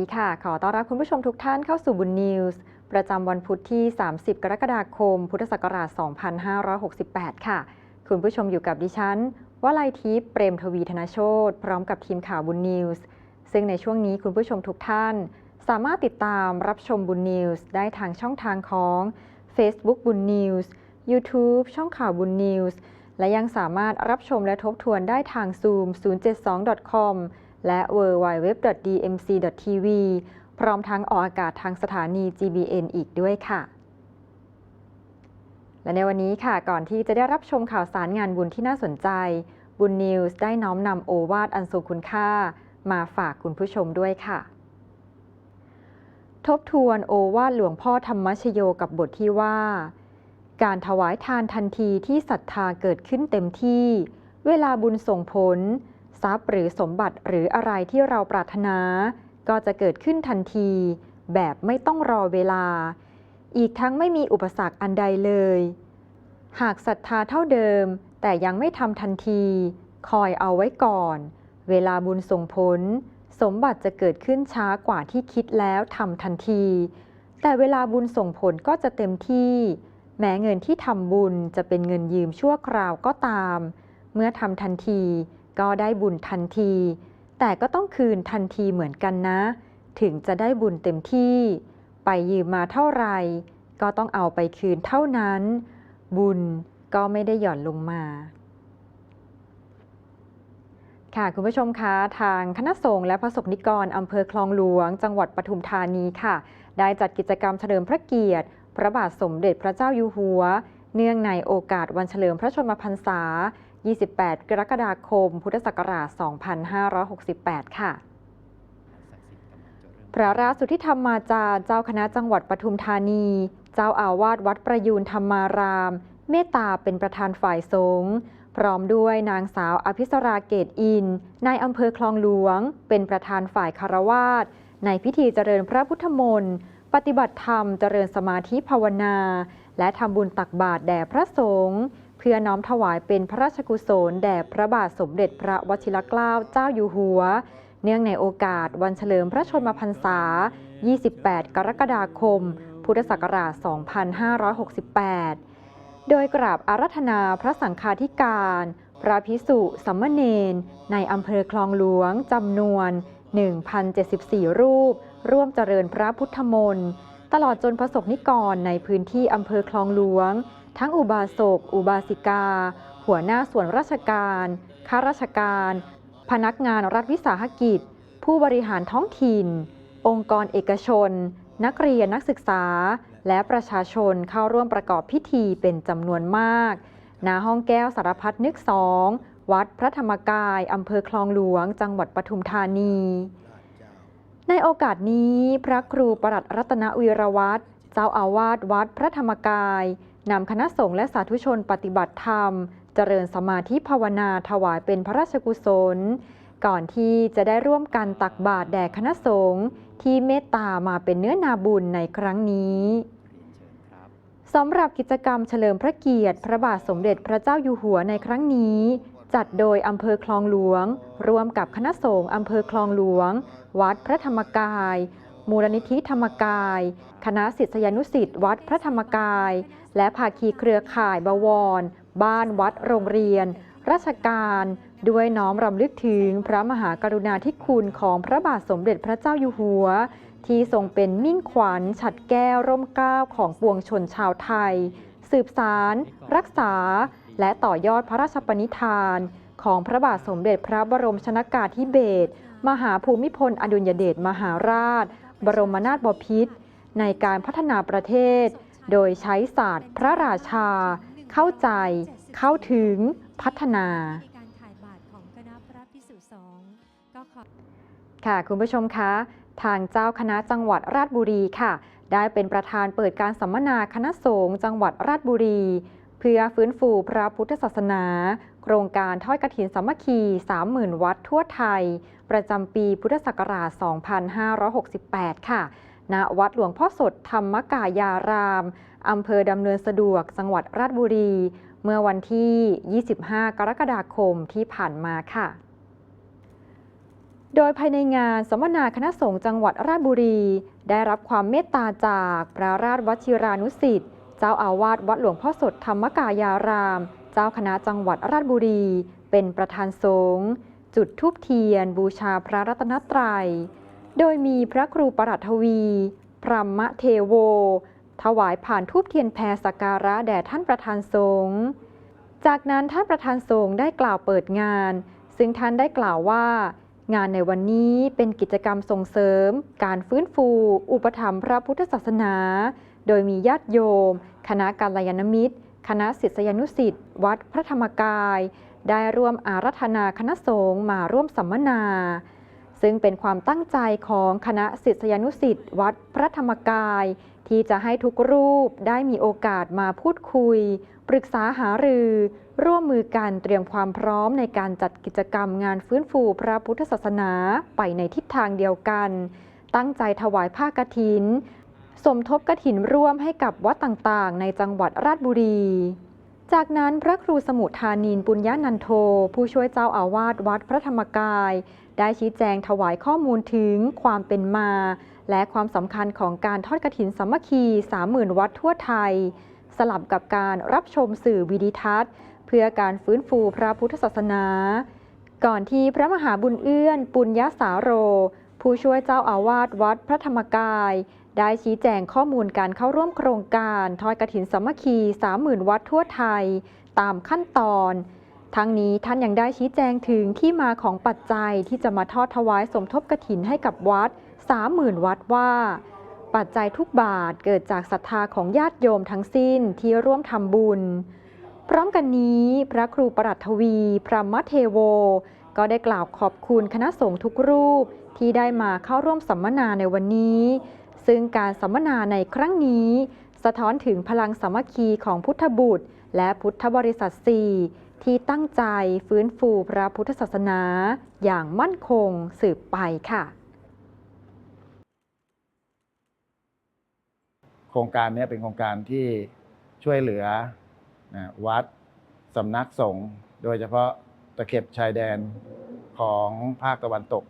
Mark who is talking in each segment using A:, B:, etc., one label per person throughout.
A: ดีค่ะ ขอต้อนรับคุณผู้ชมทุกท่านเข้าสู่บุญนิวส์ประจำวันพุธที่ 30 กรกฎาคม พุทธศักราช 2568 ค่ะ คุณผู้ชมอยู่กับดิฉันวลัยทิพย์เปรมทวีธนโชตพร้อมกับทีมข่าวบุญนิวส์ซึ่งในช่วงนี้คุณผู้ชมทุกท่าน สามารถติดตามรับชมบุญนิวส์ได้ทางช่องทางของ Facebook บุญนิวส์ YouTube ช่องข่าวบุญนิวส์และยังสามารถรับชมและทบทวนได้ทาง Zoom 072.com และ www.dmc.tv พร้อมทั้งออกอากาศทางสถานี GBN อีกด้วยค่ะ และในวันนี้ค่ะก่อนที่จะได้รับชมข่าวสารงานบุญที่น่าสนใจ บุญนิวส์ได้น้อมนำโอวาทอันทรงคุณค่า มาฝากคุณผู้ชมด้วยค่ะ ทบทวนโอวาทหลวงพ่อธรรมชโยกับบทที่ว่า การถวายทานทันทีที่ศรัทธาเกิดขึ้นเต็มที่ เวลาบุญส่งผล ทรัพย์หรือสมบัติหรืออะไรที่เราปรารถนา ก็จะเกิดขึ้นทันที แบบไม่ต้องรอเวลา อีกทั้งไม่มีอุปสรรคอันใดเลย หากศรัทธาเท่าเดิม แต่ยังไม่ทำทันที คอยเอาไว้ก่อน เวลาบุญส่งผล สมบัติจะเกิดขึ้นช้ากว่าที่คิดแล้วทำทันที แต่เวลาบุญส่งผลก็จะเต็มที่ แม้เงินที่ทำบุญจะเป็นเงินยืมชั่วคราวก็ตาม เมื่อทำทันที ก็ได้บุญทันที แต่ก็ต้องคืนทันทีเหมือนกันนะ ถึงจะได้บุญเต็มที่ ไปยืมมาเท่าไหร่ ก็ต้องเอาไปคืนเท่านั้น บุญก็ไม่ได้หย่อนลงมา ค่ะคุณผู้ชมคะทางคณะสงฆ์และพระสงฆ์นิกรอำเภอคลองหลวง จังหวัดปทุมธานีค่ะ ได้จัดกิจกรรมเฉลิมพระเกียรติ พระบาทสมเด็จพระเจ้าอยู่หัว เนื่องในโอกาสวันเฉลิมพระชนมพรรษา 28 กรกฎาคม พุทธศักราช 2568 ค่ะ พระราชสุทธิธรรมาจารย์ เจ้าคณะจังหวัดปทุมธานี เจ้าอาวาสวัดประยูนธรรมาราม เมตตาเป็นประธานฝ่ายสงฆ์พร้อมด้วยนางสาวอภิสราเกตอิน นายอำเภอคลองหลวง เป็นประธานฝ่ายคารวาสในพิธีเจริญพระพุทธมนต์ ปฏิบัติธรรมเจริญสมาธิภาวนา และทำบุญตักบาตรแด่พระสงฆ์ เพื่อน้อมถวายเป็นพระราชกุศลแด่พระบาทสมเด็จพระวชิรเกล้าเจ้าอยู่หัว เนื่องในโอกาสวันเฉลิมพระชนมพรรษา 28 กรกฎาคม พุทธศักราช 2568 โดยกราบอารัธนาพระสังฆาธิการ พระพิสุสัมมเนนในอำเภอคลองหลวงจำนวน 1,074 รูป ร่วมเจริญพระพุทธมนต์ตลอดจนประสบนิกรในพื้นที่อำเภอคลองหลวง ทั้งอุบาสก อุบาสิกา หัวหน้าส่วนราชการ ข้าราชการ พนักงานรัฐวิสาหกิจ ผู้บริหารท้องถิ่น องค์กรเอกชน นักเรียนนักศึกษา และประชาชนเข้าร่วมประกอบพิธีเป็นจำนวนมากณห้องแก้วสารพัดนึกสองวัดพระธรรมกายอำเภอคลองหลวง จังหวัดปทุมธานี ในโอกาสนี้ พระครูประหลัดรัตนวีรวัตรเจ้าอาวาสวัดพระธรรมกาย นำคณะสงฆ์และสาธุชนปฏิบัติธรรม เจริญสมาธิภาวนาถวายเป็นพระราชกุศล ก่อนที่จะได้ร่วมกันตักบาตรแด่คณะสงฆ์ที่เมตตามาเป็นเนื้อนาบุญในครั้งนี้สำหรับกิจกรรมเฉลิมพระเกียรติ พระบาทสมเด็จพระเจ้าอยู่หัวในครั้งนี้ จัดโดยอำเภอคลองหลวง ร่วมกับคณะสงฆ์อำเภอคลองหลวง วัดพระธรรมกาย มูลนิธิธรรมกาย คณะศิษยานุศิษย์วัดพระธรรมกาย และภาคีเครือข่ายบวร บ้านวัดโรงเรียน ราชการ ด้วยน้อมรำลึกถึงพระมหากรุณาธิคุณของพระบาทสมเด็จพระเจ้าอยู่หัว ที่ทรงเป็นมิ่งขวัญฉัดแก้วร่มเกล้าของปวงชนชาวไทย สืบสาร รักษา และต่อยอดพระราชปณิธาน ของพระบาทสมเด็จพระบรมชนากาธิเบศรมหาภูมิพลอดุลยเดชมหาราช บรมนาถบพิตรในการพัฒนาประเทศ โดยใช้ศาสตร์พระราชา เข้าใจ เข้าถึง พัฒนา
B: การถ่ายบาตรของคณะพระพิสุสงฆ์ก็
A: ค่ะคุณผู้ชมคะทางเจ้าคณะจังหวัดราชบุรีค่ะ ได้เป็นประธานเปิดการสัมมนาคณะสงฆ์จังหวัดราชบุรี เพื่อฟื้นฟูพระพุทธศาสนา โครงการทอดกฐินสามัคคี 30,000 วัดทั่วไทย ประจำปีพุทธศักราช 2568 ค่ะ ณ วัดหลวงพ่อสดธรรมกายาราม อำเภอดำเนินสะดวก จังหวัดราชบุรี เมื่อวันที่ 25 กรกฎาคมที่ผ่านมาค่ะ โดยภายในงานสัมมนาคณะสงฆ์จังหวัดราชบุรี ได้รับความเมตตาจากพระราชวชิรานุสิทธิ์เจ้าอาวาสวัดหลวงพ่อสดธรรมกายาราม เจ้าคณะจังหวัดราชบุรี เป็นประธานสงฆ์ จุดธูปเทียนบูชาพระรัตนตรัย โดยมีพระครูประหลัดทวี พรหมเทโว ถวายผ่านทูปเทียนแพรสักการะแด่ท่านประธานสงฆ์ จากนั้นท่านประธานสงฆ์ได้กล่าวเปิดงาน ซึ่งท่านได้กล่าวว่า งานในวันนี้เป็นกิจกรรมส่งเสริม การฟื้นฟู อุปถัมภ์พระพุทธศาสนา โดยมีญาติโยม คณะกาลยานมิตร คณะศิษยานุสิษย์วัดพระธรรมกาย ได้ร่วมอารัธนาคณะสงฆ์มาร่วมสัมมนา ซึ่งเป็นความตั้งใจของคณะศิษยานุสิ์วัดพระธรรมกาย ที่จะให้ทุกรูปได้มีโอกาสมาพูดคุย ปรึกษาหารือ ร่วมมือกันเตรียมความพร้อมในการจัดกิจกรรมงานฟื้นฟูพระพุทธศาสนาไปในทิศทางเดียวกัน ตั้งใจถวายผ้ากฐิน สมทบกฐินร่วมให้กับวัดต่างๆ ในจังหวัดราชบุรี จากนั้นพระครูสมุทานินปุญญานันโท ผู้ช่วยเจ้าอาวาสวัดพระธรรมกาย ได้ชี้แจงถวายข้อมูลถึงความเป็นมา และความสำคัญของการทอดกฐินสามัคคี30,000 วัดทั่วไทย สลับกับการรับชมสื่อวิดิทัศน์ เพื่อการฟื้นฟูพระพุทธศาสนา ก่อนที่พระมหาบุญเอื้อน ปุญญาสาโร ผู้ช่วยเจ้าอาวาสวัดพระธรรมกาย ได้ชี้แจงข้อมูลการเข้าร่วมโครงการทอดกฐินสามัคคี 30,000 วัดทั่วไทย ตามขั้นตอน ทั้งนี้ท่านยังได้ชี้แจงถึงที่มาของปัจจัยที่จะมาทอดถวายสมทบกฐินให้กับวัด 30,000 วัดว่าปัจจัยทุกบาทเกิดจากศรัทธาของญาติโยมทั้งสิ้นที่ร่วมทำบุญ พร้อมกันนี้พระครูประหลัดทวี พระมเทโว ก็ได้กล่าวขอบคุณคณะสงฆ์ทุกรูปที่ได้มาเข้าร่วมสัมมนาในวันนี้ ซึ่งการสัมมนาในครั้งนี้ สะท้อนถึงพลังสามัคคีของพุทธบุตร และพุทธบริษัทสี่ที่ตั้งใจฟื้นฟูพระพุทธศาสนาอย่างมั่นคงสืบไปค่ะ
C: โครงการนี้เป็นโครงการที่ช่วยเหลือนะวัดสำนักสงฆ์โดยเฉพาะตะเข็บชายแดนของภาคตะวันตก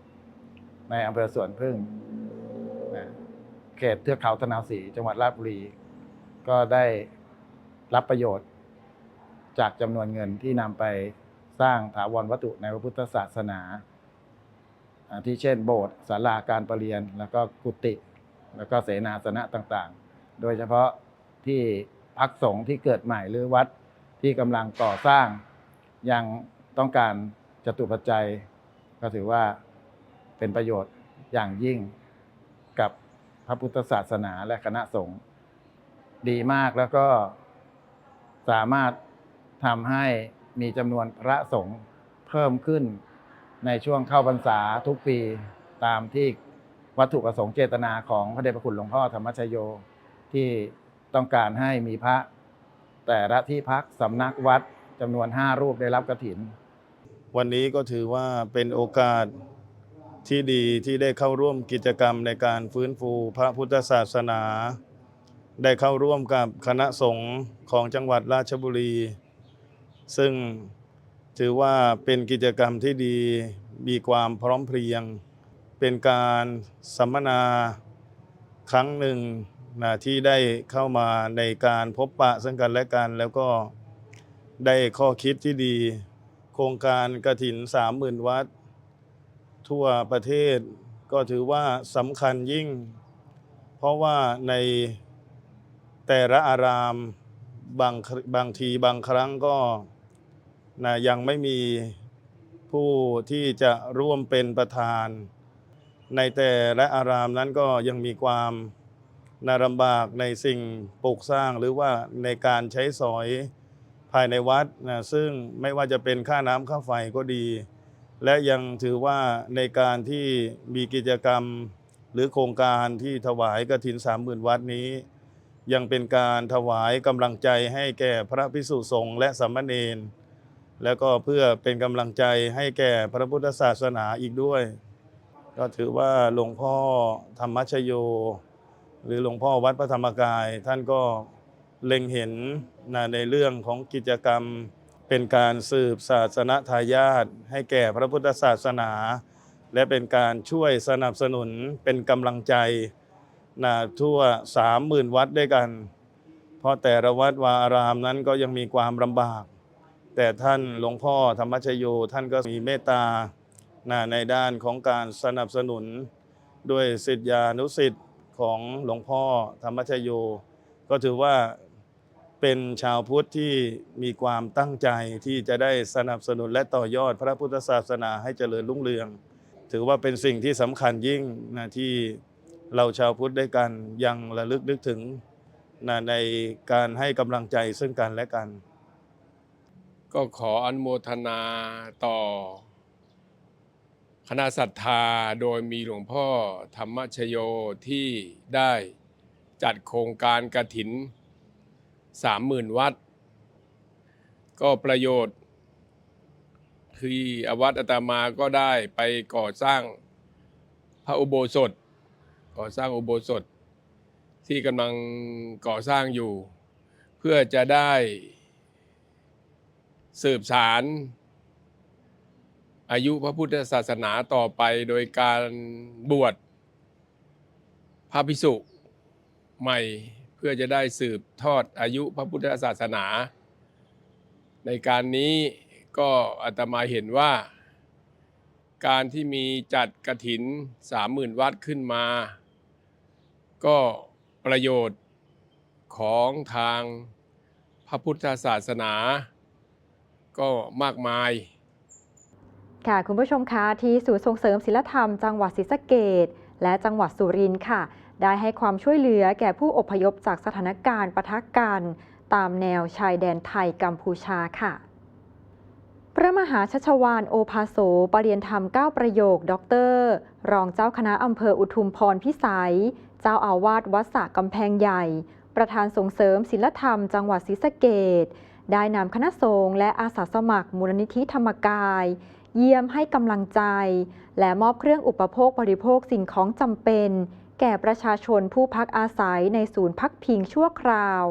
C: ในอำเภอสวนพึ่ง เขตเทือกเขาตะนาวศรีจังหวัดราชบุรี ก็ได้รับประโยชน์ จากจำนวนเงินที่นำไปสร้างถาวรวัตถุในพระพุทธศาสนา ที่เช่นโบสถ์ศาลาการประเรียน แล้วก็กุฏิแล้วก็เสนาสนะต่างๆ โดยเฉพาะที่พักสงฆ์ที่เกิดใหม่หรือวัดที่กำลังก่อสร้าง ยังต้องการจตุปัจจัย ก็ถือว่าเป็นประโยชน์อย่างยิ่งกับ ระพุทธศาสนาและคณะสงฆ์ดีมากแล้วก็สามารถทำให้มีจำนวนพระสงฆ์เพิ่มขึ้นในช่วงเข้าพรรษาทุกปีตามที่วัตถุประสงค์เจตนาของพระเดชพระคุณหลวงพ่อธรรมชโย ที่ต้องการให้มีพระ แต่ละที่พักสำนักวัดจำนวนห้ารูปได้รับกระถิน
D: วันนี้ก็ถือว่าเป็นโอกาส ที่ดีที่ได้เข้าร่วมกิจกรรมในการฟื้นฟูพระพุทธศาสนา ได้เข้าร่วมกับคณะสงฆ์ของจังหวัดราชบุรี ซึ่งถือว่าเป็นกิจกรรมที่ดีมีความพร้อมเพรียง เป็นการสัมมนาครั้งหนึ่งนะที่ได้เข้ามาในการพบปะซึ่งกันและกัน แล้วก็ได้ข้อคิดที่ดี โครงการกระถินสามหมื่นวัด ทั่วประเทศ ก็ถือว่าสำคัญยิ่ง เพราะว่าในแต่ละอารามบางบางทีบางครั้งก็นะยังไม่มีผู้ที่จะร่วมเป็นประธาน ในแต่ละอารามนั้นก็ยังมีความนาลำบากในสิ่งปลูกสร้างหรือว่าในการใช้สอยภายในวัดนะซึ่งไม่ว่าจะเป็นค่าน้ำค่าไฟก็ดี และยังถือว่าในการที่มีกิจกรรมหรือโครงการที่ถวายกฐินสามหมื่นวัดนี้ ยังเป็นการถวายกำลังใจให้แก่พระพิสุสงฆ์และสามเณรแล้วก็เพื่อเป็นกำลังใจให้แก่พระพุทธศาสนาอีกด้วย ก็ถือว่าหลวงพ่อธรรมชโย หรือหลวงพ่อวัดพระธรรมกาย ท่านก็เล็งเห็นในเรื่องของกิจกรรม เป็นการสืบศาสนทายาทให้แก่พระพุทธศาสนา และเป็นการช่วยสนับสนุนเป็นกำลังใจนะทั่ว30,000วัดด้วยกัน เพราะแต่ละวัดวาอารามนั้นก็ยังมีความลำบาก แต่ท่านหลวงพ่อธรรมชโยท่านก็มีเมตตานะในด้านของการสนับสนุนด้วยสิทธิานุสิทธิ์ของหลวงพ่อธรรมชโย ก็ถือว่า เป็นชาวพุทธที่มีความตั้งใจที่จะได้สนับสนุนและต่อยอดพระพุทธศาสนาให้เจริญรุ่งเรือง ถือว่าเป็นสิ่งที่สำคัญยิ่งนะที่เราชาวพุทธด้วยกันยังระลึกนึกถึงนะในการให้กำลังใจซึ่งกันและกัน
E: ก็ขออนุโมทนาต่อ คณะศรัทธาโดยมีหลวงพ่อธรรมชโยที่ได้จัดโครงการกระถิน สามหมื่นวัดก็ประโยชน์ คืออวัดอาตมาก็ได้ไปก่อสร้างพระอุโบสถ ก่อสร้างอุโบสถ ที่กำลังก่อสร้างอยู่ เพื่อจะได้สืบสารอายุพระพุทธศาสนาต่อไปโดยการบวชพระภิกษุใหม่ พื่อจะได้สืบทอดอายุพระพุทธศาสนา ในการนี้ก็อาตมาเห็นว่า การที่มีจัดกระถินสามหมื่นวัดขึ้นมา ก็ประโยชน์ของทางพระพุทธศาสนา ก็มากมาย
A: ค่ะคุณผู้ชมคะที่ศูนย์ส่งเสริมศิลธรรมจังหวัดศรีสะเกดและจังหวัดสุรินทร์ค่ะ ได้ให้ความช่วยเหลือแก่ผู้อพยพจากสถานการณ์ปะทะกันตามแนวชายแดนไทยกัมพูชาค่ะ พระมหาชัชวานโอภาโสปรริยนธรรม 9 ประโยค ด็อกเตอร์ รองเจ้าคณะอำเภออุทุมพรพิสัย เจ้าอาวาสวัดสระกำแพงใหญ่ ประธานส่งเสริมศิลธรรมจังหวัดศรีสะเกดได้นำคณะสงฆ์และอาสาสมัครมูลนิธิธรรมกาย เยี่ยมให้กำลังใจ และมอบเครื่องอุปโภคบริโภคสิ่งของจำเป็น แก่ประชาชนผู้พักอาศัยในศูนย์พักพิงชั่วคราว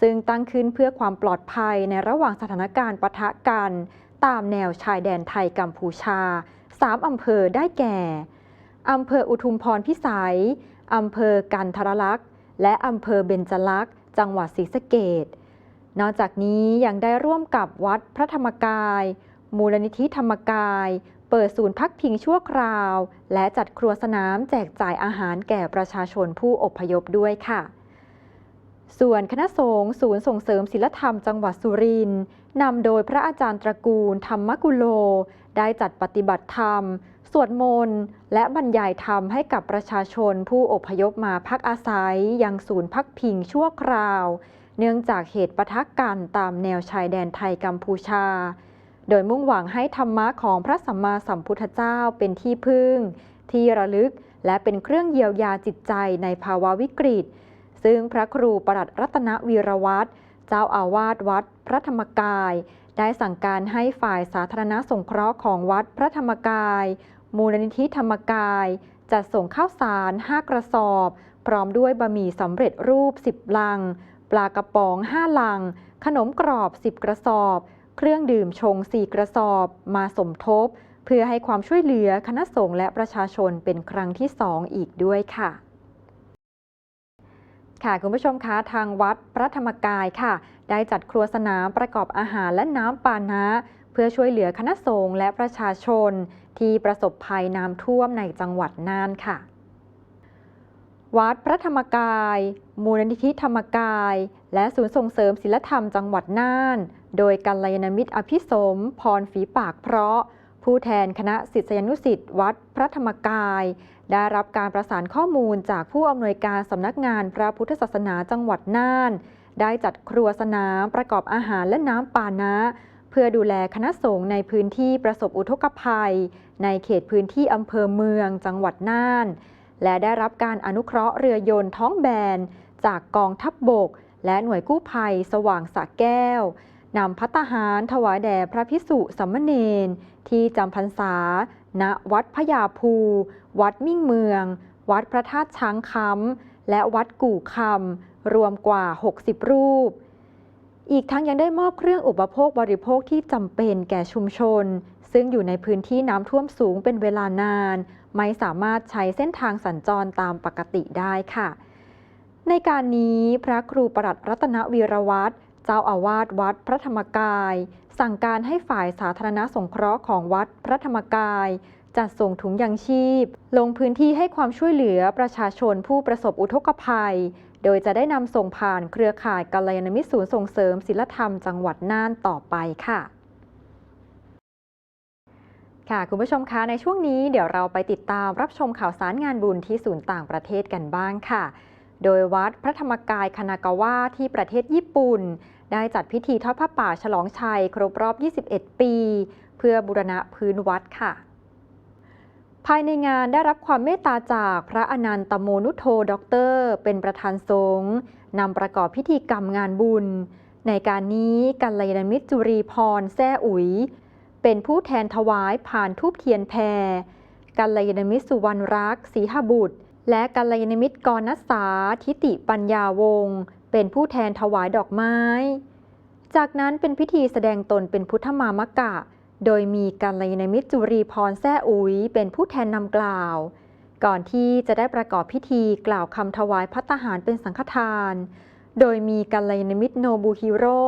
A: ซึ่งตั้งขึ้นเพื่อความปลอดภัยในระหว่างสถานการณ์ปะทะกัน ตามแนวชายแดนไทยกัมพูชา 3 อำเภอได้แก่ อำเภออุทุมพรพิสัย อำเภอกันทรลักษณ์และอำเภอเบญจลักษณ์จังหวัดศรีสะเกดนอกจากนี้ยังได้ร่วมกับวัดพระธรรมกาย มูลนิธิธรรมกาย เปิดศูนย์พักพิงชั่วคราว และจัดครัวสนามแจกจ่ายอาหารแก่ประชาชนผู้อพยพด้วยค่ะ ส่วนคณะสงฆ์ศูนย์ส่งเสริมศิลธรรมจังหวัดสุรินทร์นำโดยพระอาจารย์ตระกูล ธรรมกุโล ได้จัดปฏิบัติธรรม สวดมนต์ และบรรยายธรรมให้กับประชาชนผู้อพยพมาพักอาศัย ยังศูนย์พักพิงชั่วคราว เนื่องจากเหตุปะทะกันตามแนวชายแดนไทยกัมพูชา โดยมุ่งหวังให้ธรรมะของพระสัมมาสัมพุทธเจ้าเป็นที่พึ่ง ที่ระลึก และเป็นเครื่องเยียวยาจิตใจในภาวะวิกฤต ซึ่งพระครูประหลัดรัตนวีรวัตรเจ้าอาวาสวัด พระธรรมกาย ได้สั่งการให้ฝ่ายสาธารณสงเคราะห์ของวัดพระธรรมกาย มูลนิธิธรรมกาย จัดส่งข้าวสาร 5 กระสอบ พร้อมด้วยบะหมี่สำเร็จรูป 10 ลัง ปลากระป๋อง 5 ลัง ขนมกรอบ 10 กระสอบ เครื่องดื่มชง4กระสอบ มาสมทบ เพื่อให้ความช่วยเหลือคณะสงฆ์และประชาชนเป็นครั้งที่2อีกด้วยค่ะ ค่ะคุณผู้ชมคะทางวัดพระธรรมกายค่ะ ได้จัดครัวสนามประกอบอาหารและน้ำปานะเพื่อช่วยเหลือคณะสงฆ์และประชาชน ที่ประสบภัยน้ำท่วมในจังหวัดน่านค่ะ วัดพระธรรมกาย มูลนิธิธรรมกาย และศูนย์ส่งเสริมศิลธรรมจังหวัดน่าน โดยกัลยาณมิตรอภิสม พรฝีปากเพราะ ผู้แทนคณะศิษยานุสิษย์วัดพระธรรมกาย ได้รับการประสานข้อมูลจากผู้อำนวยการสำนักงานพระพุทธศาสนาจังหวัดน่าน ได้จัดครัวสนามประกอบอาหารและน้ำปานะ เพื่อดูแลคณะสงฆ์ในพื้นที่ประสบอุทกภัย ในเขตพื้นที่อำเภอเมืองจังหวัดน่าน และได้รับการอนุเคราะห์เรือยนต์ท้องแบน จากกองทัพบบก และหน่วยกู้ภัยสว่างสระแก้วนำพัตตาหารถวายแด่พระพิสุสัมมเนนที่จำพรรษา ณ วัดพญาภู วัดมิ่งเมือง วัดพระธาตุช้างคำและวัดกู่คำรวมกว่า 60 รูป อีกทั้งยังได้มอบเครื่องอุปโภคบริโภคที่จำเป็นแก่ชุมชน ซึ่งอยู่ในพื้นที่น้ำท่วมสูงเป็นเวลานาน ไม่สามารถใช้เส้นทางสัญจรตามปกติได้ค่ะ ในการนี้พระครูประหลัดรัตนวีรวัตรเจ้าอาวาสวัดพระธรรมกาย สั่งการให้ฝ่ายสาธารณสงเคราะห์ของวัดพระธรรมกาย จัดส่งถุงยังชีพ ลงพื้นที่ให้ความช่วยเหลือประชาชนผู้ประสบอุทกภัย โดยจะได้นำส่งผ่านเครือข่ายกัลยาณมิตรศูนย์ส่งเสริมศิลธรรมจังหวัดน่านต่อไปค่ะค่ะคุณผู้ชมคะในช่วงนี้เดี๋ยวเราไปติดตามรับชมข่าวสารงานบุญที่ศูนย์ต่างประเทศกันบ้างค่ะ โดยวัดพระธรรมกายคานากาวะที่ประเทศญี่ปุ่น ได้จัดพิธีทอดผ้าป่าฉลองชัยครบรอบ 21 ปี เพื่อบูรณะพื้นวัดค่ะ ภายในงานได้รับความเมตตาจากพระอนันตโมนุโทด็อกเตอร์ เป็นประธานสงฆ์นำประกอบพิธีกรรมงานบุญ ในการนี้กัลยาณมิตรจุรีพรแซ่อุ๋ย เป็นผู้แทนถวายผ่านทูบเทียนแพรกัลยาณมิตรสุวรรณรักษ์ศรีหบุตร และกัลยาณมิตรกรณสาทิติปัญญาวงศ์เป็นผู้แทนถวายดอกไม้ จากนั้นเป็นพิธีแสดงตนเป็นพุทธมามกะ โดยมีกัลยาณมิตรจุรีพรแซ่อุ๋ยเป็นผู้แทนนำกล่าว ก่อนที่จะได้ประกอบพิธีกล่าวคำถวายพัตหารเป็นสังฆทาน โดยมีกัลยาณมิตรโนบูฮิโร่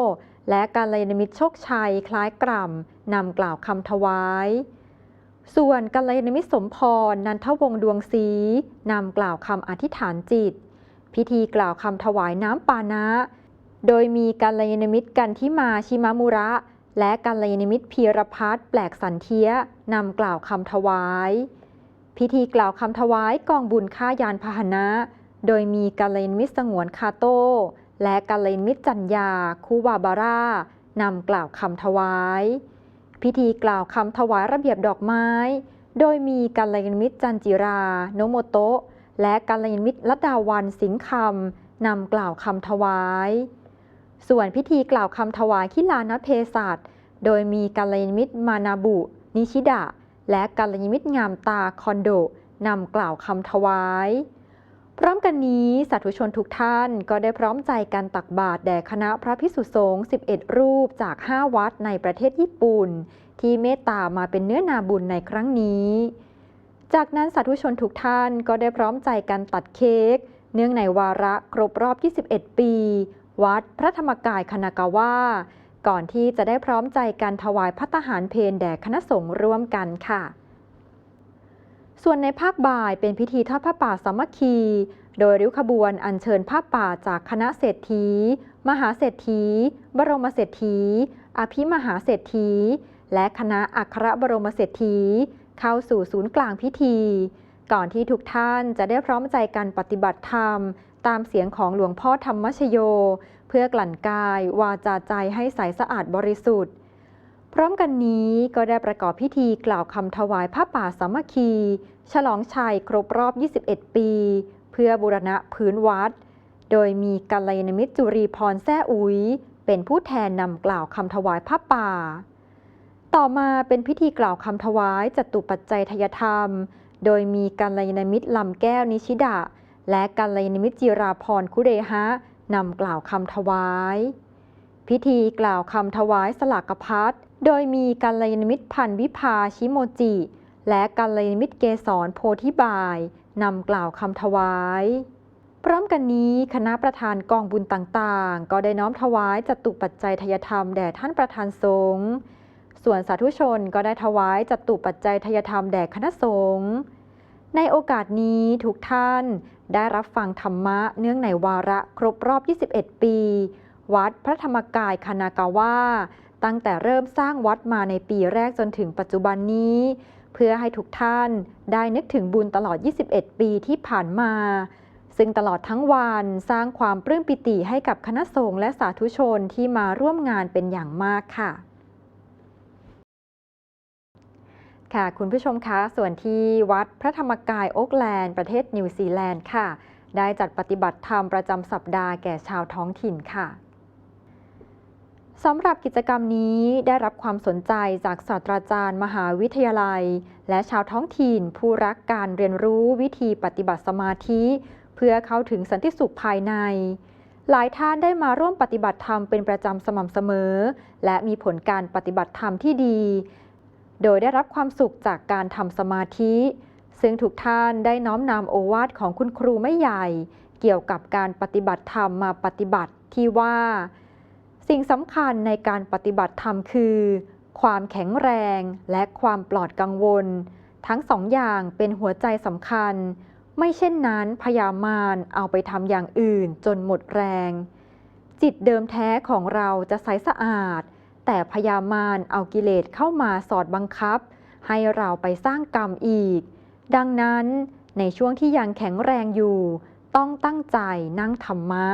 A: และกัลยาณมิตรโชคชัยคล้ายกล่ำนำกล่าวคำถวาย ส่วนกัลยาณมิตรสมพร นันทวงศ์ดวงศรีนำกล่าวคำอธิษฐานจิต พิธีกล่าวคำถวายน้ำปานะ โดยมีกัลยาณมิตรกันทิมาชิมามุระ และกัลยาณมิตรพีรพัฒน์แปลกสันเทียนำกล่าวคำถวาย พิธีกล่าวคำถวายกองบุญค่ายานพาหนะ โดยมีกัลยาณมิตรสงวนคาโต และกัลยาณมิตรจัญญาคูวาบาร่านำกล่าวคำถวาย พิธีกล่าวคำถวายระเบียบดอกไม้ โดยมีกัลยาณมิตรจันจิรา โนโมโตะ และกัลยาณมิตรลัดดาวันสิงห์คำนำกล่าวคำถวาย ส่วนพิธีกล่าวคำถวายขิลานเพศัตโดยมีกัลยาณมิตรมานาบุ นิชิดะ และกัลยาณมิตรงามตาคอนโดนำกล่าวคำถวาย พร้อมกันนี้สาธุชนทุกท่านก็ได้พร้อมใจกันตักบาตรแด่คณะพระพิสุสงฆ์ 11 รูปจาก 5 วัดในประเทศญี่ปุ่น ที่เมตตามาเป็นเนื้อนาบุญในครั้งนี้ จากนั้นสาธุชนทุกท่านก็ได้พร้อมใจกันตัดเค้ก เนื่องในวาระครบรอบ 21 ปี วัดพระธรรมกายคณากาวะก่อนที่จะได้พร้อมใจกันถวายพัตหารเพนแด่คณะสงฆ์ร่วมกันค่ะ ส่วนในภาคบ่ายเป็นพิธีทอดผ้าป่าสามัคคี โดยริ้วขบวนอัญเชิญผ้าป่าจากคณะเศรษฐี มหาเศรษฐี บรมเศรษฐี อภิมหาเศรษฐี และคณะอัครบรมเศรษฐี เข้าสู่ศูนย์กลางพิธี ก่อนที่ทุกท่านจะได้พร้อมใจกันปฏิบัติธรรม ตามเสียงของหลวงพ่อธรรมชโย เพื่อกลั่นกายวาจาใจให้ใสสะอาดบริสุทธิ์ พร้อมกันนี้ก็ได้ประกอบพิธีกล่าวคำถวายผ้าป่าสามัคคี ฉลองชัยครบรอบ 21 ปี เพื่อบูรณะพื้นวัด โดยมีกัลยาณมิตรจุรีพรแซ่อุ๋ย เป็นผู้แทนนำกล่าวคำถวายผ้าป่า ต่อมาเป็นพิธีกล่าวคำถวายจตุปัจจัยทยธรรม โดยมีกัลยาณมิตรลำแก้วนิชิดะ และกัลยาณมิตรจิราพรคุเรหะนำกล่าวคำถวาย พิธีกล่าวคำถวายสลากพัด โดยมีกัลยาณมิตรพันวิภาชิโมจิ และกัลยาณมิตรเกษรโพธิบายนำกล่าวคำถวาย พร้อมกันนี้คณะประธานกองบุญต่างๆ ก็ได้น้อมถวายจตุปัจจัยทยธรรมแด่ท่านประธานสงฆ์ส่วนสาธุชนก็ได้ถวายจตุปัจจัยทยธรรมแด่คณะสงฆ์ในโอกาสนี้ทุกท่านได้รับฟังธรรมะเนื่องในวาระครบรอบ 21 ปี วัดพระธรรมกายคานากาวะ ตั้งแต่เริ่มสร้างวัดมาในปีแรกจนถึงปัจจุบันนี้ เพื่อให้ทุกท่านได้นึกถึงบุญตลอด 21 ปีที่ผ่านมา ซึ่งตลอดทั้งวันสร้างความปลื้มปิติให้กับคณะสงฆ์และสาธุชนที่มาร่วมงานเป็นอย่างมากค่ะค่ะคุณผู้ชมคะส่วนที่วัดพระธรรมกายโอ๊กแลนด์ประเทศนิวซีแลนด์ค่ะ ได้จัดปฏิบัติธรรมประจำสัปดาห์แก่ชาวท้องถิ่นค่ะ สำหรับกิจกรรมนี้ได้รับความสนใจจากศาสตราจารย์ มหาวิทยาลัย และชาวท้องถิ่นผู้รักการเรียนรู้วิธีปฏิบัติสมาธิ เพื่อเข้าถึงสันติสุขภายใน หลายท่านได้มาร่วมปฏิบัติธรรมเป็นประจำสม่ำเสมอ และมีผลการปฏิบัติธรรมที่ดี โดยได้รับความสุขจากการทำสมาธิ ซึ่งทุกท่านได้น้อมนำโอวาทของคุณครูไม่ใหญ่ เกี่ยวกับการปฏิบัติธรรมมาปฏิบัติที่ว่า สิ่งสำคัญในการปฏิบัติธรรมคือ ความแข็งแรงและความปลอดกังวล ทั้งสองอย่างเป็นหัวใจสำคัญ ไม่เช่นนั้นพยามารเอาไปทำอย่างอื่นจนหมดแรง จิตเดิมแท้ของเราจะใสสะอาด แต่พยามารเอากิเลสเข้ามาสอดบังคับ ให้เราไปสร้างกรรมอีก ดังนั้นในช่วงที่ยังแข็งแรงอยู่ ต้องตั้งใจนั่งธรรมะ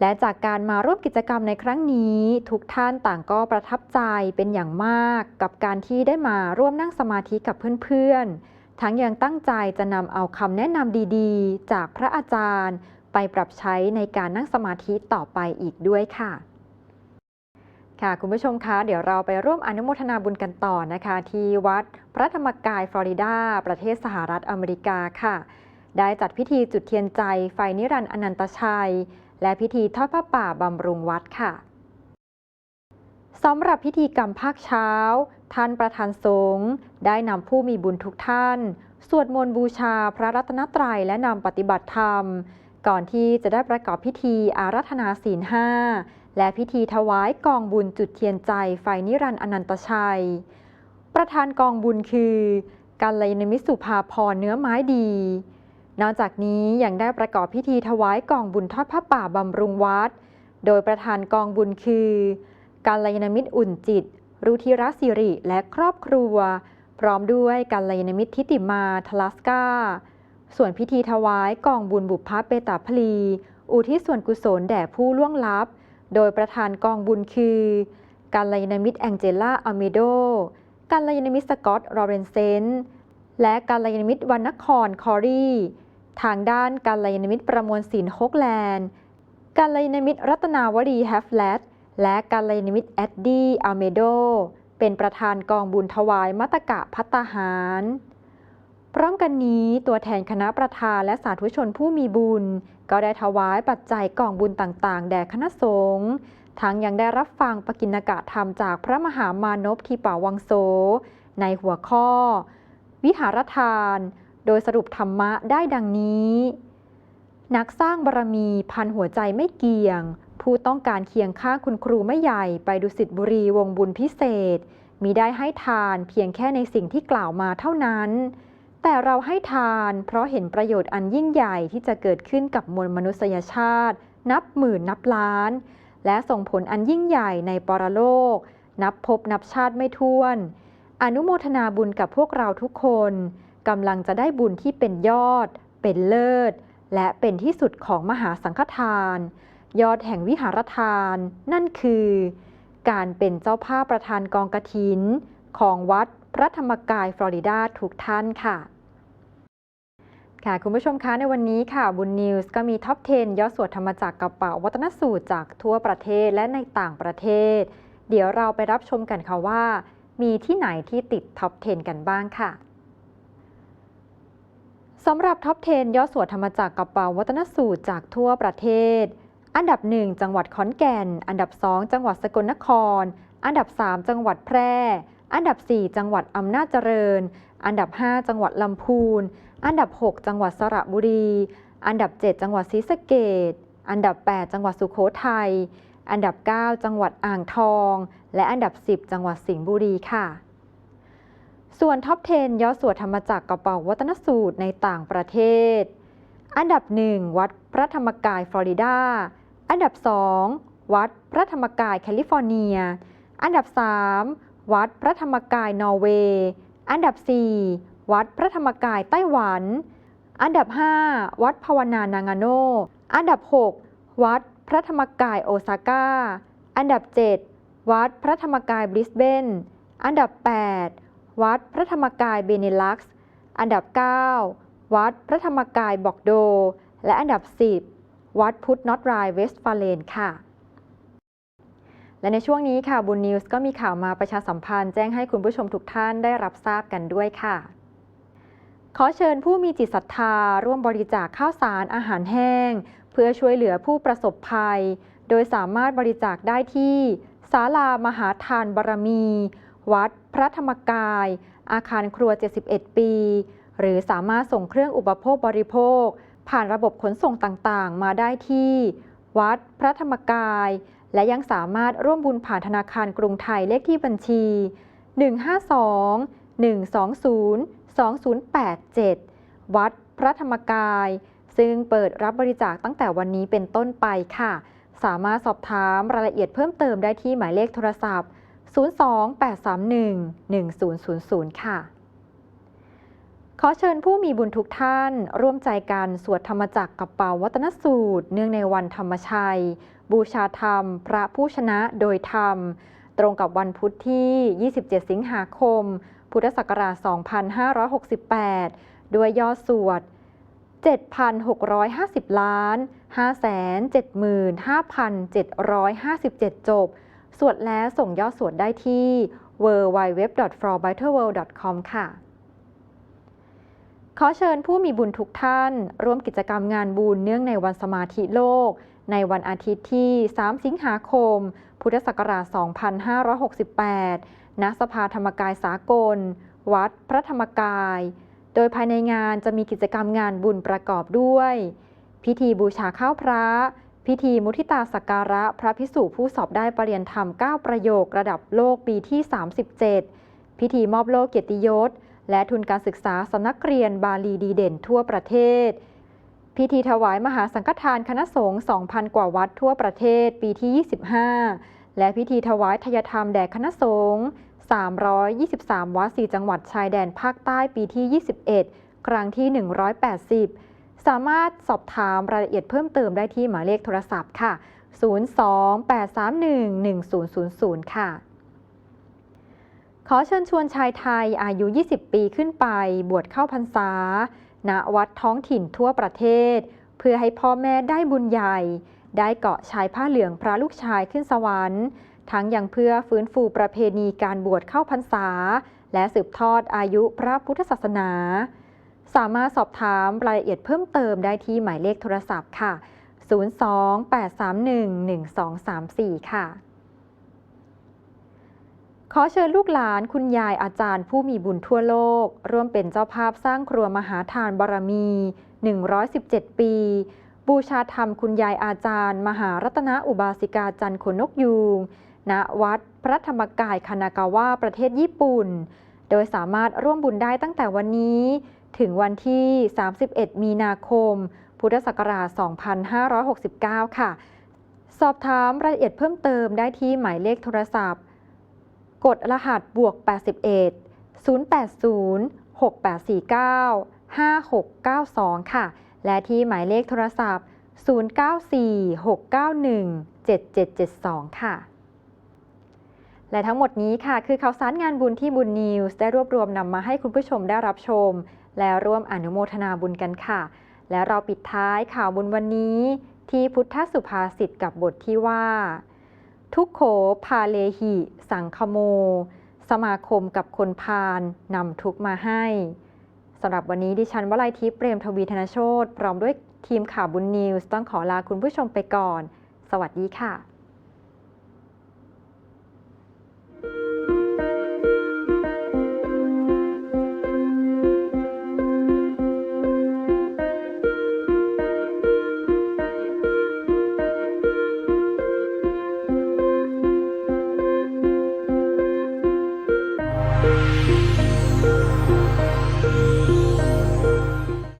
A: และจากการมาร่วมกิจกรรมในครั้งนี้ ทุกท่านต่างก็ประทับใจเป็นอย่างมากกับการที่ได้มาร่วมนั่งสมาธิกับเพื่อนๆ ทั้งยังตั้งใจจะนำเอาคำแนะนำดีๆ จากพระอาจารย์ ไปปรับใช้ในการนั่งสมาธิต่อไปอีกด้วยค่ะค่ะคุณผู้ชมคะเดี๋ยวเราไปร่วมอนุโมทนาบุญกันต่อนะคะ ที่วัดพระธรรมกายฟลอริดา ประเทศสหรัฐอเมริกาค่ะ ได้จัดพิธีจุดเทียนใจไฟนิรันดร์อนันตชัย และพิธีทอดผ้าป่าบำรุงวัดค่ะสำหรับพิธีกรรมภาคเช้า ท่านประธานสงฆ์ได้นำผู้มีบุญทุกท่าน สวดมนต์บูชาพระรัตนตรัยและนำปฏิบัติธรรม ก่อนที่จะได้ประกอบพิธีอารัธนาศีลห้าและพิธีถวายกองบุญจุดเทียนใจไฟนิรันดร์อนันตชัย ประธานกองบุญคือกัลยาณมิสุภาพรเนื้อไม้ดี นอกจากนี้ยังได้ประกอบพิธีถวายกองบุญทอดผ้าป่าบำรุงวัด โดยประธานกองบุญคือกัลยาณมิตรอุ่นจิต รุธิรสิริและครอบครัว พร้อมด้วยกัลยาณมิตรทิติมาทลัสกาส่วนพิธีถวายกองบุญบุพพเปตาพลี อุทิศส่วนกุศลแด่ผู้ล่วงลับ โดยประธานกองบุญคือกัลยาณมิตรแองเจล่าอเมโดกัลยาณมิตรสกอตต์ลอเรนเซนและกัลยาณมิตรวรรณครคอรี ทางด้านกัลยาณมิตรประมวลศิลป์ฮกแลนด์กัลยาณมิตรรัตนาวดีแฮฟแลตและกัลยาณมิตรแอดดี้อเมโด เป็นประธานกองบุญถวายมัตกะพัตตาหาร พร้อมกันนี้ตัวแทนคณะประธานและสาธุชนผู้มีบุญ ก็ได้ถวายปัจจัยกองบุญต่างๆ แด่คณะสงฆ์ทั้งยังได้รับฟังปกิณกะธรรมจากพระมหามานพทีป่าวังโส ในหัวข้อ วิหารทาน โดยสรุปธรรมะได้ดังนี้ นักสร้างบารมีพันหัวใจไม่เกี่ยง ผู้ต้องการเคียงข้างคุณครูไม่ใหญ่ไปดุสิตบุรีวงบุญพิเศษ มีได้ให้ทานเพียงแค่ในสิ่งที่กล่าวมาเท่านั้น แต่เราให้ทานเพราะเห็นประโยชน์อันยิ่งใหญ่ที่จะเกิดขึ้นกับมวลมนุษยชาติ นับหมื่นนับล้าน และส่งผลอันยิ่งใหญ่ในปรโลก นับพบนับชาติไม่ท้วน อนุโมทนาบุญกับพวกเราทุกคน กำลังจะได้บุญที่เป็นยอด เป็นเลิศ และเป็นที่สุดของมหาสังฆทาน ยอดแห่งวิหารทาน นั่นคือ การเป็นเจ้าภาพประธานกองกฐิน ของวัดพระธรรมกายฟลอริดาทุกท่านค่ะค่ะ คุณผู้ชมคะในวันนี้ค่ะบุญนิวส์ก็มีท็อป 10 ยอดสวดธรรมจักรกระเป๋าวัฒนสูตรจากทั่วประเทศและในต่างประเทศ เดี๋ยวเราไปรับชมกันค่ะว่า มีที่ไหนที่ติดท็อป 10 กันบ้างค่ะ สำหรับท็อป 10 ยอดสวดธรรมจักรกระเป๋าวัฒนสูตรจากทั่วประเทศ อันดับ 1 จังหวัดขอนแก่น อันดับ 2 จังหวัดสกลนคร อันดับ 3 จังหวัดแพร่ อันดับ 4 จังหวัดอำนาจเจริญ อันดับ 5 จังหวัดลำพูน อันดับ 6 จังหวัดสระบุรี อันดับ 7 จังหวัดศรีสะเกษอันดับ 8 จังหวัดสุโขทัย อันดับ 9 จังหวัดอ่างทอง และอันดับ 10 จังหวัดสิงห์บุรีค่ะ ส่วนท็อป 10ยอดสวดธรรมจักรกระเป๋าวัฒนสูตรในต่างประเทศ อันดับ 1 วัดพระธรรมกายฟลอริดา อันดับ 2 วัดพระธรรมกายแคลิฟอร์เนีย อันดับ 3 วัดพระธรรมกายนอร์เวย์ อันดับ 4 วัดพระธรรมกายไต้หวัน อันดับ 5 วัดภาวนานางาโน อันดับ 6 วัดพระธรรมกายโอซาก้า อันดับ 7 วัดพระธรรมกายบริสเบน อันดับ 8 วัดพระธรรมกายเบเนลักซ์ อันดับ 9 วัดพระธรรมกายบอกโด และอันดับ 10 วัดพุทธนอตไรเวสฟาเลนค่ะ และในช่วงนี้ค่ะบุญนิวส์ก็มีข่าวมาประชาสัมพันธ์แจ้งให้คุณผู้ชมทุกท่านได้รับทราบกันด้วยค่ะ ขอเชิญผู้มีจิตศรัทธา ร่วมบริจาคข้าวสารอาหารแห้ง เพื่อช่วยเหลือผู้ประสบภัย โดยสามารถบริจาคได้ที่ศาลามหาทานบารมี วัดพระธรรมกาย อาคารครัว 71 ปี หรือสามารถส่งเครื่องอุปโภคบริโภค ผ่านระบบขนส่งต่างๆ มาได้ที่ วัดพระธรรมกาย และยังสามารถร่วมบุญผ่านธนาคารกรุงไทยเลขที่บัญชี 152 120 2087 วัดพระธรรมกาย ซึ่งเปิดรับบริจาคตั้งแต่วันนี้เป็นต้นไปค่ะ สามารถสอบถามรายละเอียดเพิ่มเติมได้ที่หมายเลขโทรศัพท์ 028311000 ค่ะ ขอเชิญผู้มีบุญทุกท่าน ร่วมใจกันสวดธรรมจักรกับเปาวัตนสูตร เนื่องในวันธรรมชัย บูชาธรรม พระผู้ชนะโดยธรรม ตรงกับวันพุทธที่ 27 สิงหาคม พุทธศักราช 2568 ด้วยยอดสวด7,650 ล้าน 575,757 จบ สวดแล้วส่งยอดสวดได้ที่ www.forbitterworld.com ค่ะ ขอเชิญผู้มีบุญทุกท่าน ร่วมกิจกรรมงานบุญเนื่องในวันสมาธิโลก ในวันอาทิตย์ที่ 3 สิงหาคม พุทธศักราช 2568 ณ สภาธรรมกายสากล วัดพระธรรมกาย โดยภายในงานจะมีกิจกรรมงานบุญประกอบด้วย พิธีบูชาข้าวพระ พิธีมุทิตาสักการะพระพิสุผู้สอบได้ปรริญญาธรรม 9 ประโยคระดับโลกปีที่ 37 พิธีมอบโลกเกียรติยศ และทุนการศึกษาสำนักเรียนบาลีดีเด่นทั่วประเทศ พิธีถวายมหาสังฆทานคณะสงฆ์ 2,000 กว่าวัดทั่วประเทศปีที่ 25 และพิธีถวายทยธรรมแด่คณะสงฆ์323 วัด 4 จังหวัดชายแดนภาคใต้ปีที่ 21 ครั้งที่ 180 สามารถสอบถามรายละเอียดเพิ่มเติมได้ที่หมายเลขโทรศัพท์ค่ะ 028311000 ค่ะ ขอเชิญชวนชายไทยอายุ 20 ปีขึ้นไป บวชเข้าพรรษา ณ วัดท้องถิ่นทั่วประเทศ เพื่อให้พ่อแม่ได้บุญใหญ่ ได้เกาะชายผ้าเหลืองพระลูกชายขึ้นสวรรค์ ทั้งยังเพื่อฟื้นฟูประเพณีการบวชเข้าพรรษา และสืบทอดอายุพระพุทธศาสนา สามารถสอบถามรายละเอียดเพิ่มเติมได้ที่หมายเลขโทรศัพท์ค่ะ 028311234 ค่ะ ขอเชิญลูกหลานคุณยายอาจารย์ผู้มีบุญทั่วโลก ร่วมเป็นเจ้าภาพสร้างครัวมหาทานบารมี 117 ปี บูชาธรรมคุณยายอาจารย์ มหารัตนอุบาสิกาจันทร์ขนนกยูงณวัดพระธรรมกายคานากาวะประเทศญี่ปุ่น โดยสามารถร่วมบุญได้ตั้งแต่วันนี้ ถึงวันที่ 31 มีนาคม พุทธศักราช 2569 ค่ะ สอบถามรายละเอียดเพิ่มเติมได้ที่หมายเลขโทรศัพท์ กดรหัสบวก 81 080 6849 5692 ค่ะ และที่หมายเลขโทรศัพท์ 094 691 7772 ค่ะ และทั้งหมดนี้ค่ะ คือข่าวสารงานบุญที่บุญนิวส์ได้รวบรวมนำมาให้คุณผู้ชมได้รับชม และร่วมอนุโมทนาบุญกันค่ะ และเราปิดท้ายข่าวบุญวันนี้ ที่พุทธสุภาษิตกับบทที่ว่า ทุกโขพาเลหิ สังคโม สมาคมกับคนพาลนำทุกมาให้สำหรับวันนี้ดิฉันวลัยทิพย์เปรมทวีธนโชตพร้อมด้วยทีมข่าวบุญนิวส์ต้องขอลาคุณผู้ชมไปก่อน สวัสดีค่ะ